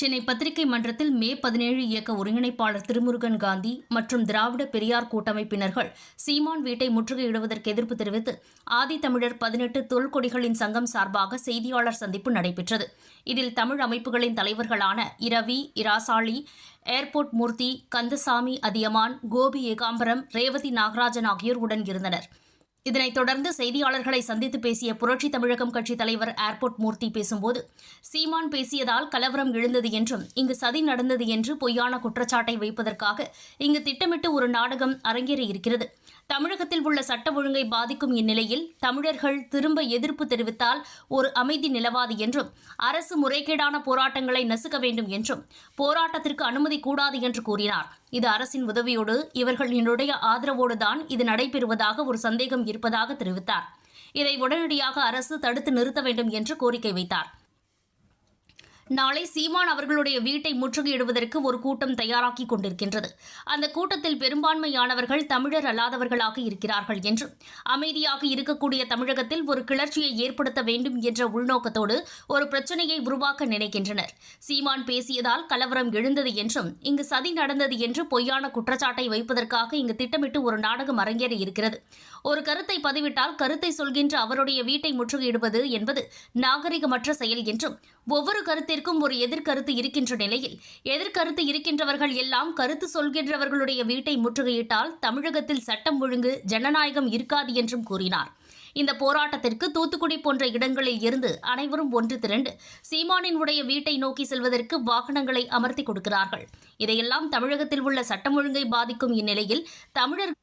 சென்னை பத்திரிகை மன்றத்தில் மே பதினேழு இயக்க ஒருங்கிணைப்பாளர் திருமுருகன் காந்தி மற்றும் திராவிட பெரியார் கூட்டமைப்பினர்கள் சீமான் வீட்டை முற்றுகையிடுவதற்கு எதிர்ப்பு தெரிவித்து ஆதித்தமிழர் பதினெட்டு தொல்கொடிகளின் சங்கம் சார்பாக செய்தியாளர் சந்திப்பு நடைபெற்றது. இதில் தமிழ் அமைப்புகளின் தலைவர்களான இரவி இராசாளி ஏர்போர்ட் மூர்த்தி கந்தசாமி அதியமான் கோபி ஏகாம்பரம் ரேவதி நாகராஜன் ஆகியோர் உடன் இருந்தனர். இதனைத் தொடர்ந்து செய்தியாளர்களை சந்தித்து பேசிய புரட்சி தமிழகம் கட்சி தலைவர் ஏர்போர்ட் மூர்த்தி பேசும்போது சீமான் பேசியதால் கலவரம் எழுந்தது என்றும் இங்கு சதி நடந்தது என்று பொய்யான குற்றச்சாட்டை வைப்பதற்காக இங்கு திட்டமிட்டு ஒரு நாடகம் அரங்கேறி இருக்கிறது. தமிழகத்தில் உள்ள சட்ட ஒழுங்கை பாதிக்கும் இந்நிலையில் தமிழர்கள் திரும்ப எதிர்ப்பு தெரிவித்தால் ஒரு அமைதி நிலவாது என்றும் அரசு முறைகேடான போராட்டங்களை நசுக்க வேண்டும் என்றும் போராட்டத்திற்கு அனுமதி கூடாது என்று கூறினார். இது அரசின் உதவியோடு இவர்களினுடைய ஆதரவோடு தான் இது நடைபெறுவதாக ஒரு சந்தேகம் இருப்பதாக தெரிவித்தார். இதை உடனடியாக அரசு தடுத்து நிறுத்த வேண்டும் என்று கோரிக்கை வைத்தார். நாளை சீமான் அவர்களுடைய வீட்டை முற்றுகையிடுவதற்கு ஒரு கூட்டம் தயாராக்கி கொண்டிருக்கின்றது. அந்த கூட்டத்தில் பெரும்பான்மையானவர்கள் தமிழர் அல்லாதவர்களாக இருக்கிறார்கள் என்றும் அமைதியாக இருக்கக்கூடிய தமிழகத்தில் ஒரு கிளர்ச்சியை ஏற்படுத்த வேண்டும் என்ற உள்நோக்கத்தோடு ஒரு பிரச்சனையை உருவாக்க நினைக்கின்றனர். சீமான் பேசியதால் கலவரம் எழுந்தது என்றும் இங்கு சதி நடந்தது என்று பொய்யான குற்றச்சாட்டை வைப்பதற்காக இங்கு திட்டமிட்டு ஒரு நாடகம் அரங்கேறி இருக்கிறது. ஒரு கருத்தை பதிவிட்டால் கருத்தை சொல்கின்ற அவருடைய வீட்டை முற்றுகையிடுவது என்பது நாகரிகமற்ற செயல் என்றும் ஒவ்வொரு கருத்திற்கும் ஒரு எதிர்கருத்து இருக்கின்ற நிலையில் எதிர்கருத்து இருக்கின்றவர்கள் எல்லாம் கருத்து சொல்கின்றவர்களுடைய வீட்டை முற்றுகையிட்டால் தமிழகத்தில் சட்டம் ஒழுங்கு ஜனநாயகம் இருக்காது என்றும் கூறினார். இந்த போராட்டத்திற்கு தூத்துக்குடி போன்ற இடங்களில் இருந்து அனைவரும் ஒன்று திரண்டு சீமானின் உடைய வீட்டை நோக்கி செல்வதற்கு வாகனங்களை அமர்த்தி கொடுக்கிறார்கள். இதையெல்லாம் தமிழகத்தில் உள்ள சட்டம் ஒழுங்கை பாதிக்கும் இந்நிலையில் தமிழர்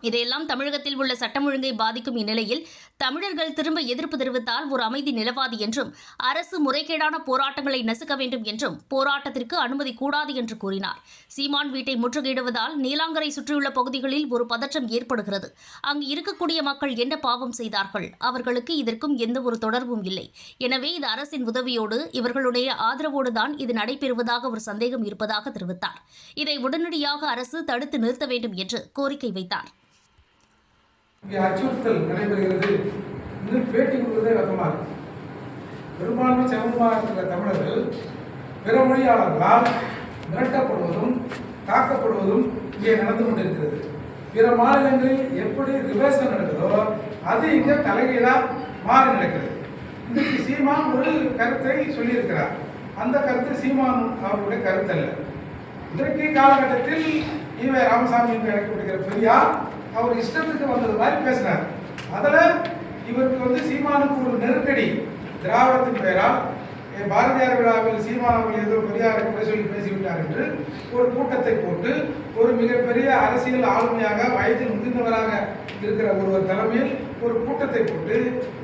இதையெல்லாம் தமிழகத்தில் உள்ள சட்டம் ஒழுங்கை பாதிக்கும் இந்நிலையில் தமிழர்கள் திரும்ப எதிர்ப்பு தெரிவித்தால் ஒரு அமைதி நிலவாது என்றும் அரசு முறைகேடான போராட்டங்களை நசுக்க வேண்டும் என்றும் போராட்டத்திற்கு அனுமதி கூடாது என்று கூறினார். சீமான் வீட்டை முற்றுகையிடுவதால் நீலாங்கரை சுற்றியுள்ள பகுதிகளில் ஒரு பதற்றம் ஏற்படுகிறது. அங்கு இருக்கக்கூடிய மக்கள் என்ன பாவம் செய்தார்கள்? அவர்களுக்கு இதற்கும் எந்த ஒரு தொடர்பும் இல்லை. எனவே இது அரசின் உதவியோடு இவர்களுடைய ஆதரவோடு தான் இது நடைபெறுவதாக ஒரு சந்தேகம் இருப்பதாக தெரிவித்தார். இதை உடனடியாக அரசு தடுத்து நிறுத்த வேண்டும் என்று கோரிக்கை வைத்தார். இங்கே அச்சுறுத்தல் நடைபெறுகிறது. இன்னும் பேட்டி கொடுக்குறதே வெக்கமாக இருக்கு. பெரும்பான்மை சமூகத்தில் இருக்கிற தமிழர்கள் பிற மொழியாளர்களால் மிரட்டப்படுவதும் தாக்கப்படுவதும் இங்கே நடந்து கொண்டிருக்கிறது. பிற மாநிலங்களில் எப்படி ரிவர்சல் நடக்குதோ அது இங்கே தலைகீழாக மாறி நடக்கிறது. இன்றைக்கு சீமான் ஒரு கருத்தை சொல்லியிருக்கிறார். அந்த கருத்து சீமான் அவர்களுடைய கருத்து அல்ல இன்றைக்கு காலகட்டத்தில் ஈவே ராமசாமி என்று அழைக்கப்படுகிற பெரியார் அவர் இஷ்டத்துக்கு வந்தது மாதிரி பேசினார். அதில் இவருக்கு வந்து சீமானுக்கு ஒரு நெருக்கடி. திராவிடத்தின் பெயரால் பாரதியார் விழாவில் சீமான் அவர்கள் ஏதோ பெரியாரை குறை சொல்லி பேசிவிட்டார் என்று ஒரு கூட்டத்தை போட்டு ஒரு மிகப்பெரிய அரசியல் ஆளுமையாக வயதில் முதிர்ந்தவராக இருக்கிற ஒருவர் தலைமையில் ஒரு கூட்டத்தை போட்டு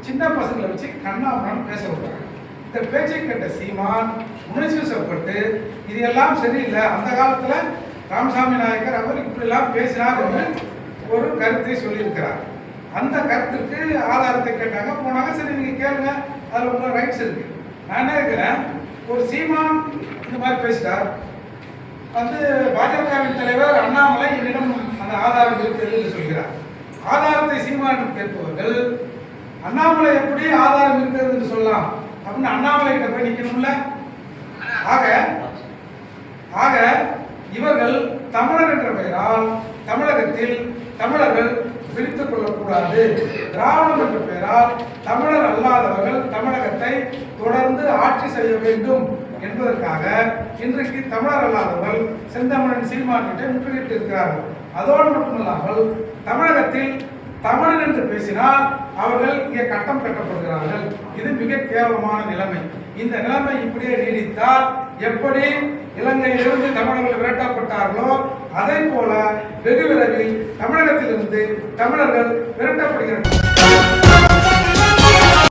சின்ன பசங்களை வச்சு கண்ணாமண்ணான்னு பேச விடுறாங்க இந்த பேச்சை கேட்ட சீமான் உணர்ச்சி வசப்பட்டு இது எல்லாம் சரியில்லை. அந்த காலத்தில் ராமசாமி நாயக்கர் அவர் இப்படிலாம் பேசினார் என்று ஒரு கருத்தை சொல்லியிருக்கிறார். அந்த கருத்துக்கு ஆதாரத்தை கேட்டாங்க. போனாங்க சரி நீங்கள் கேளுங்க. அதில் உங்களோட ரைட்ஸ் இருக்கு. நான் என்ன இருக்கிறேன் ஒரு சீமான் இந்த மாதிரி பேசிட்டார். வந்து பாஜகவின் தலைவர் அண்ணாமலை என்னிடம் அந்த ஆதாரம் இருக்கிறது என்று சொல்கிறார். ஆதாரத்தை சீமானிடம் கேட்பவர்கள் அண்ணாமலை எப்படி ஆதாரம் இருக்கிறது என்று சொல்லலாம்? அப்படின்னு அண்ணாமலை கிட்ட போய் நிற்கணும்ல ஆக ஆக இவர்கள் தமிழர் என்ற பெயரால் தமிழகத்தில் தமிழர்கள் பிரித்துக் கொள்ளக்கூடாது. திராவிடம் என்ற பெயரால் தமிழர் அல்லாதவர்கள் தமிழகத்தை தொடர்ந்து ஆட்சி செய்ய வேண்டும் என்பதற்காக இன்றைக்கு தமிழர் அல்லாதவர்கள் செந்தமிழன் சீமான்கிட்ட முற்றுகையிட்டு இருக்கிறார்கள். அதோடு மட்டுமல்லாமல் தமிழகத்தில் தமிழன் என்று பேசினால் அவர்கள் இங்கே கட்டம் கட்டப்படுகிறார்கள். இது மிக கேவலமான நிலைமை. இந்த நிலைமை இப்படியே நீடித்தால் எப்படி இலங்கையிலிருந்து தமிழர்கள் விரட்டப்பட்டார்களோ அதே போல வெகு விரைவில் தமிழகத்திலிருந்து தமிழர்கள் விரட்டப்படுகிறார்கள்